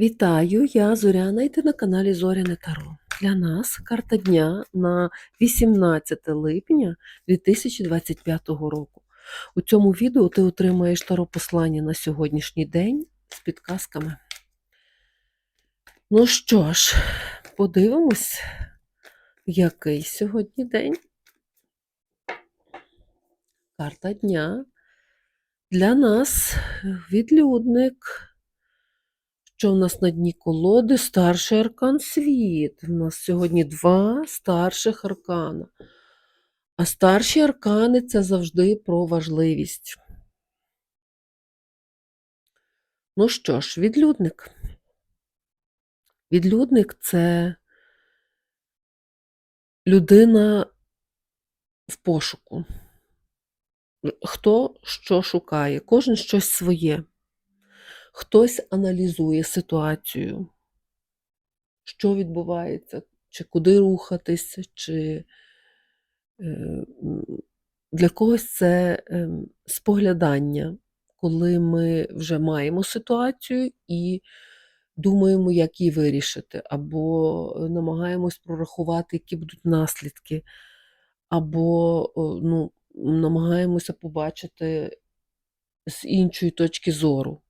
Вітаю, я Зоряна, і ти на каналі Зоряне Таро. Для нас карта дня на 18 липня 2025 року. У цьому відео ти отримаєш таро послання на сьогоднішній день з підказками. Ну що ж, подивимось, який сьогодні день. Карта дня. Для нас відлюдник. Що в нас на дні колоди? Старший аркан світ. У нас сьогодні два старших аркана. А старші аркани це завжди про важливість. Ну що ж, відлюдник. Відлюдник це людина в пошуку. Хто що шукає, кожен щось своє. Хтось аналізує ситуацію, що відбувається, чи куди рухатися, чи е, для когось це е, споглядання, коли ми вже маємо ситуацію і думаємо, як її вирішити, або намагаємось прорахувати, які будуть наслідки, або ну, намагаємося побачити з іншої точки зору.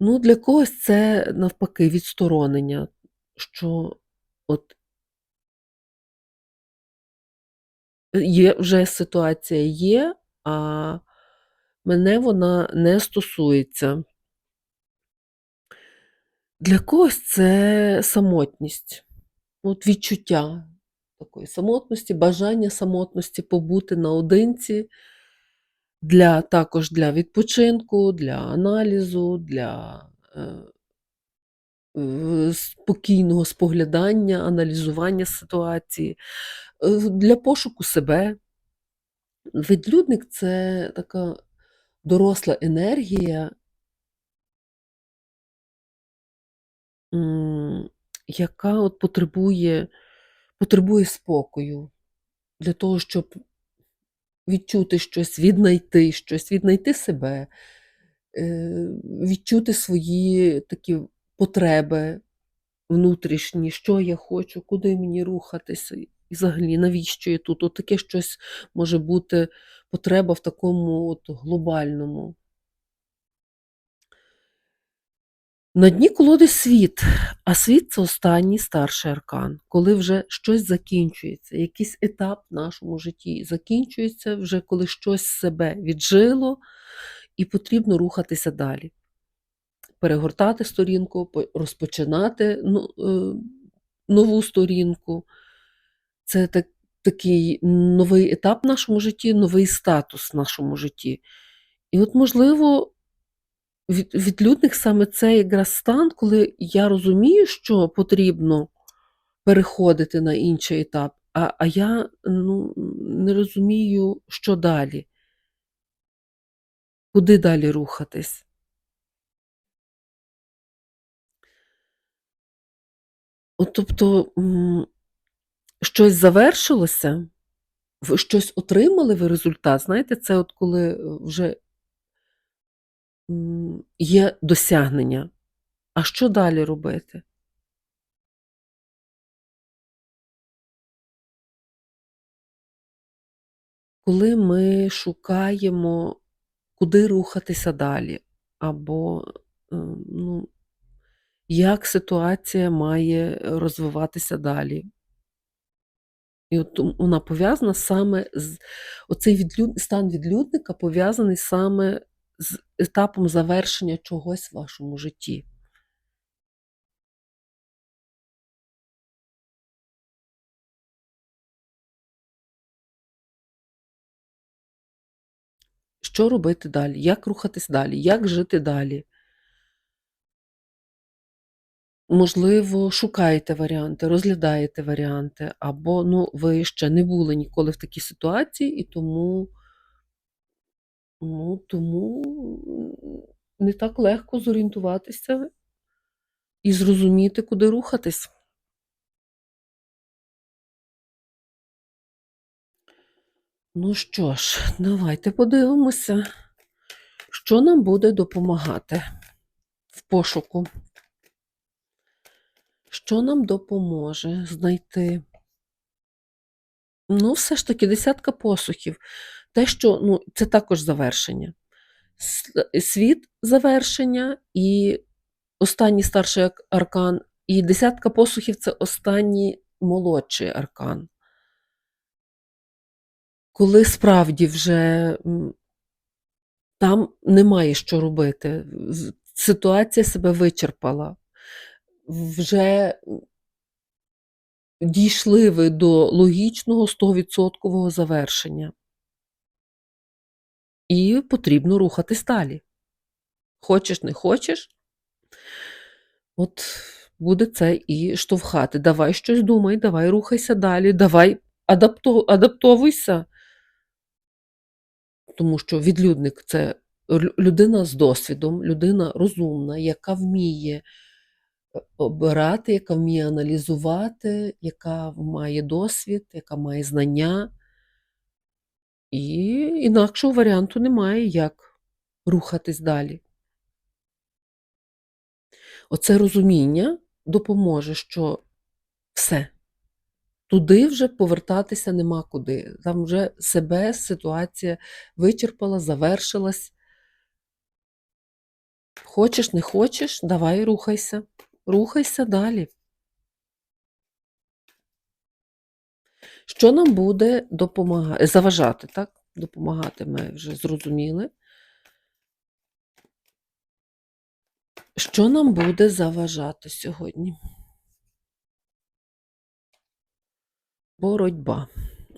Ну, для когось це навпаки відсторонення, що от є вже ситуація є, а мене вона не стосується. Для когось це самотність, от відчуття такої самотності, бажання самотності побути наодинці для, також для відпочинку, для аналізу, для е, спокійного споглядання, аналізування ситуації, е, для пошуку себе. Відлюдник це така доросла енергія, яка от потребує, потребує спокою для того, щоб відчути щось, віднайти щось, віднайти себе, е, відчути свої такі потреби внутрішні, що я хочу, куди мені рухатися, і взагалі, навіщо я тут? От таке щось може бути потреба в такому от глобальному. На дні колоди світ, а світ це останній старший аркан, коли вже щось закінчується, якийсь етап в нашому житті закінчується, вже коли щось себе віджило, і потрібно рухатися далі. Перегортати сторінку, розпочинати ну, е, нову сторінку. Це так, такий новий етап в нашому житті, новий статус в нашому житті. І от, можливо, від, відлюдник саме це якраз стан, коли я розумію, що потрібно переходити на інший етап, а а я ну, не розумію, що далі, куди далі рухатись. От, Тобто щось завершилося, ви щось отримали ви результат. Знаєте, це от коли вже є досягнення. А що далі робити? Коли ми шукаємо, куди рухатися далі, або ну, як ситуація має розвиватися далі. І от вона пов'язана саме з оцей відлюд... стан відлюдника пов'язаний саме з етапом завершення чогось в вашому житті. Що робити далі? Як рухатись далі? Як жити далі? Можливо, шукаєте варіанти, розглядаєте варіанти, або ну, ви ще не були ніколи в такій ситуації, і тому ну, тому не так легко зорієнтуватися і зрозуміти, куди рухатись. Ну що ж, давайте подивимося, що нам буде допомагати в пошуку. Що нам допоможе знайти? Ну, все ж таки, десятка посухів. Те, що ну, це також завершення. Світ завершення і останній старший аркан, і десятка посухів це останній молодший аркан. Коли справді вже там немає що робити, ситуація себе вичерпала, вже дійшли ви до логічного 100% завершення. І потрібно рухатись далі. Хочеш, не хочеш, от буде це і штовхати. Давай щось думай, давай рухайся далі, давай адапту, адаптовуйся. Тому що відлюдник це людина з досвідом, людина розумна, яка вміє обирати, яка вміє аналізувати, яка має досвід, яка має знання. І інакшого варіанту немає, як рухатись далі. Оце розуміння допоможе, що все, туди вже повертатися нема куди. Там вже себе ситуація вичерпала, завершилась. Хочеш, не хочеш, давай рухайся. Рухайся далі. Що нам буде допомагати? Заважати, так? Допомагати ми вже зрозуміли. Що нам буде заважати сьогодні? Боротьба.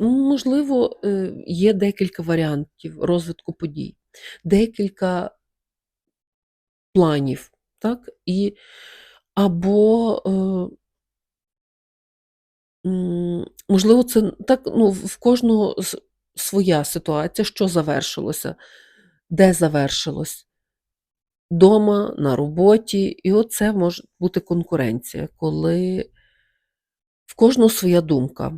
Ну, Можливо, е, є декілька варіантів розвитку подій, декілька планів, так? І або, е, можливо, це так, ну, в кожного своя ситуація, що завершилося, де завершилось. Дома, на роботі, і оце може бути конкуренція, коли в кожного своя думка.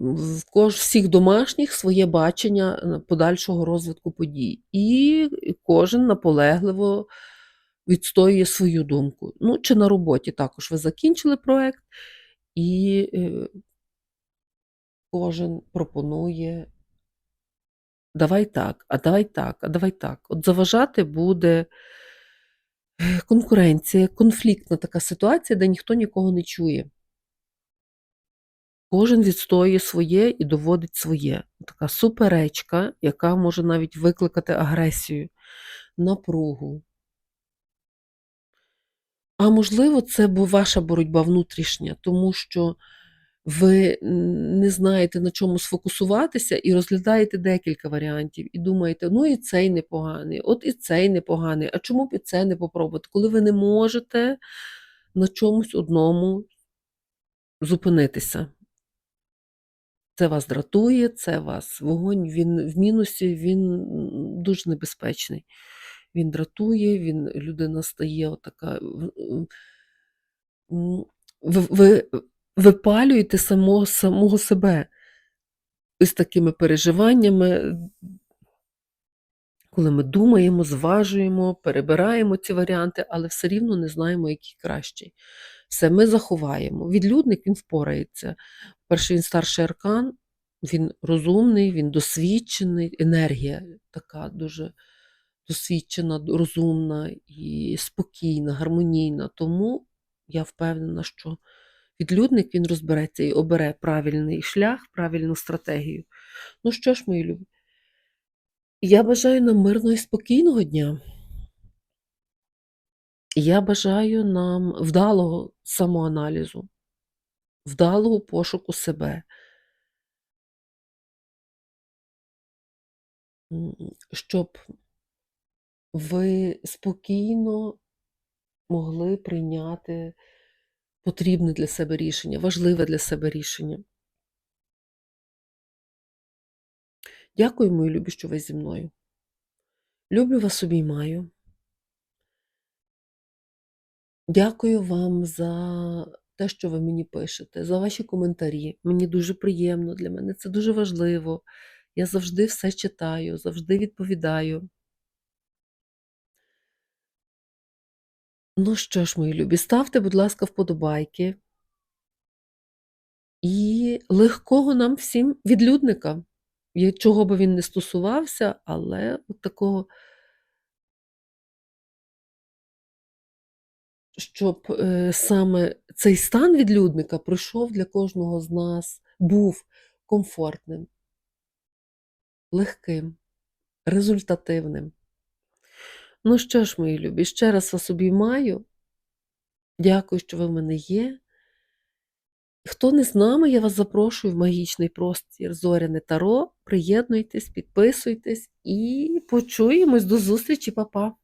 В кож, всіх домашніх своє бачення е, подальшого розвитку подій. І кожен наполегливо відстоює свою думку. Ну, чи на роботі також ви закінчили проект, і е, кожен пропонує давай так, а давай так, а давай так. От заважати буде е, конкуренція, конфліктна така ситуація, де ніхто нікого не чує. Кожен відстоює своє і доводить своє. Така суперечка, яка може навіть викликати агресію, напругу. А можливо, це бо ваша боротьба внутрішня, тому що ви не знаєте, на чому сфокусуватися, і розглядаєте декілька варіантів, і думаєте, ну і цей непоганий, от і цей непоганий, а чому б і це не попробувати, коли ви не можете на чомусь одному зупинитися. Це вас дратує, це вас вогонь, він в мінусі, він дуже небезпечний. Він дратує, він, людина стає отака. ви випалюєте самого, самого себе із такими переживаннями, коли ми думаємо, зважуємо, перебираємо ці варіанти, але все рівно не знаємо, який кращий. Все, ми заховаємо. Відлюдник він впорається. Перший він старший аркан, він розумний, він досвідчений, енергія така дуже досвідчена, розумна і спокійна, гармонійна. Тому я впевнена, що відлюдник він розбереться і обере правильний шлях, правильну стратегію. Ну що ж, мої любі, я бажаю нам мирного і спокійного дня. Я бажаю нам вдалого самоаналізу, вдалого пошуку себе, щоб ви спокійно могли прийняти потрібне для себе рішення, важливе для себе рішення. Дякую, мої любі, що ви зі мною. Люблю вас обіймаю. Дякую вам за те, що ви мені пишете, за ваші коментарі. Мені дуже приємно для мене, це дуже важливо. Я завжди все читаю, завжди відповідаю. Ну що ж, мої любі, ставте, будь ласка, вподобайки. І легкого нам всім відлюдника, чого би він не стосувався, але от такого щоб, е, саме цей стан відлюдника пройшов для кожного з нас, був комфортним, легким, результативним. Ну що ж, мої любі, ще раз вас обіймаю. Дякую, що ви в мене є. Хто не з нами, я вас запрошую в магічний простір Зоряне Таро. Приєднуйтесь, підписуйтесь і почуємось. До зустрічі, Па-па!